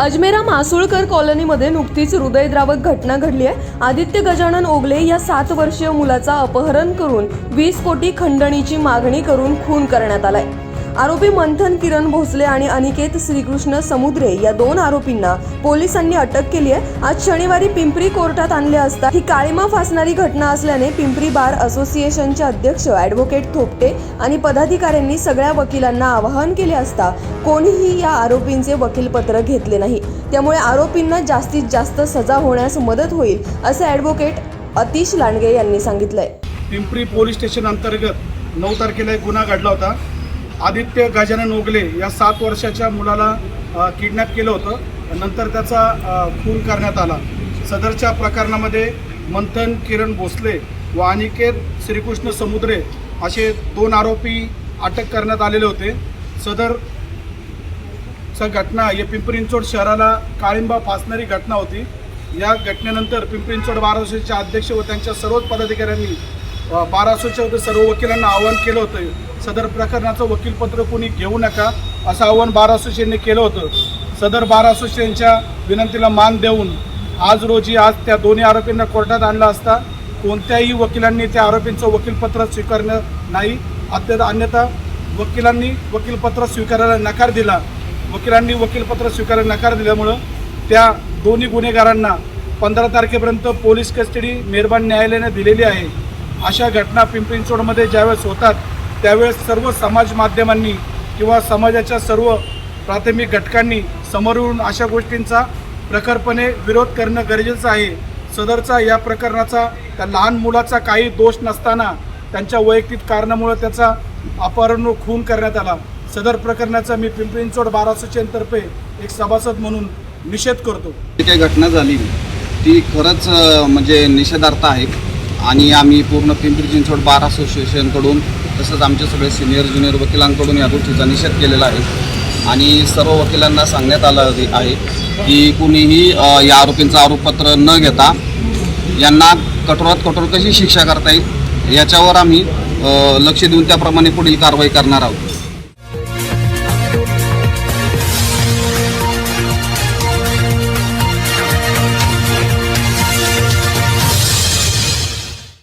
अजमेरा मासुळकर कॉलनीमध्ये नुकतीच हृदयद्रावक घटना घडली आहे. आदित्य गजानन ओगले या सात वर्षीय मुलाचा अपहरण करून वीस कोटी खंडणीची मागणी करून खून करण्यात आलाय. आरोपी मंथन किरण भोसले आणि अनिकेत श्रीकृष्ण समुद्रे या दोन आरोपींना पोलिसांनी अटक केली आहे. आज शनिवारी पिंपरी कोर्टात आणले असता ही काळीमा फासणारी घटना असल्याने पिंपरी बार असोसिएशनचे अध्यक्ष ॲडव्होकेट थोपटे आणि पदाधिकाऱ्यांनी सगळ्या वकिलांना आवाहन केले असता कोणीही या आरोपींचे वकीलपत्र घेतले नाही. त्यामुळे आरोपींना जास्तीत जास्त सजा होण्यास मदत होईल असं ॲडव्होकेट अतिश लांडगे यांनी सांगितलंय. पिंपरी पोलीस स्टेशन अंतर्गत नऊ तारखेला एक गुन्हा घडला होता. आदित्य गजानन ओगले या सात वर्षाच्या मुलाला किडनॅप केलं होतं. नंतर त्याचा खून करण्यात आला. सदरच्या प्रकरणामध्ये मंथन किरण भोसले व अनिकेत श्रीकृष्ण समुद्रे असे दोन आरोपी अटक करण्यात आलेले होते. सदर स घटना या पिंपरी शहराला काळिंबा फासणारी घटना होती. या घटनेनंतर पिंपरी चिंचवड बारा अध्यक्ष व त्यांच्या सर्वच पदाधिकाऱ्यांनी बाराशेच्या होते सर्व वकिलांना आवाहन केलं होतं. सदर प्रकरणाचं वकीलपत्र कोणी घेऊ नका असं आवाहन बारा असोसिएशनने केलं होतं. सदर बारा असोसिएशनच्या विनंतीला मान देऊन आज रोजी आज त्या दोन्ही आरोपींना कोर्टात आणला असता कोणत्याही वकिलांनी त्या आरोपींचं वकीलपत्र स्वीकारणं नाही. अत्यंत अन्यथा वकिलांनी वकीलपत्र स्वीकारायला नकार दिला. वकिलांनी वकीलपत्र स्वीकारायला नकार दिल्यामुळं त्या दोन्ही गुन्हेगारांना पंधरा तारखेपर्यंत पोलीस कस्टडी मेहरबान न्यायालयाने दिलेली आहे. अशा घटना पिंपरी चिंचवडमध्ये ज्यावेळेस होतात त्यावेळेस सर्व समाज माध्यमांनी किंवा समाजाच्या सर्व प्राथमिक घटकांनी समोर येऊन अशा गोष्टींचा प्रखरपणे विरोध करणं गरजेचं आहे. सदरचा या प्रकरणाचा त्या लहान मुलाचा काही दोष नसताना त्यांच्या वैयक्तिक कारणामुळे त्याचा अपहरण व खून करण्यात आला. सदर प्रकरणाचा मी पिंपरी चिंचवड बारा तर्फे एक सभासद म्हणून निषेध करतो. जी काही घटना झाली ती खरंच म्हणजे निषेधार्थ आहे. आणि आम्ही पूर्ण पिंपरी चिंचवड बार असोसिएशनकडून तसंच आमचे सगळे सिनियर ज्युनियर वकिलांकडून या गोष्टीचा निषेध केलेला आहे. आणि सर्व वकिलांना सांगण्यात आलं आहे की कुणीही या आरोपींचं आरोपपत्र न घेता यांना कठोरात कठोर कशी शिक्षा करता येईल? याच्यावर आम्ही लक्ष देऊन त्याप्रमाणे पुढील कारवाई करणार आहोत.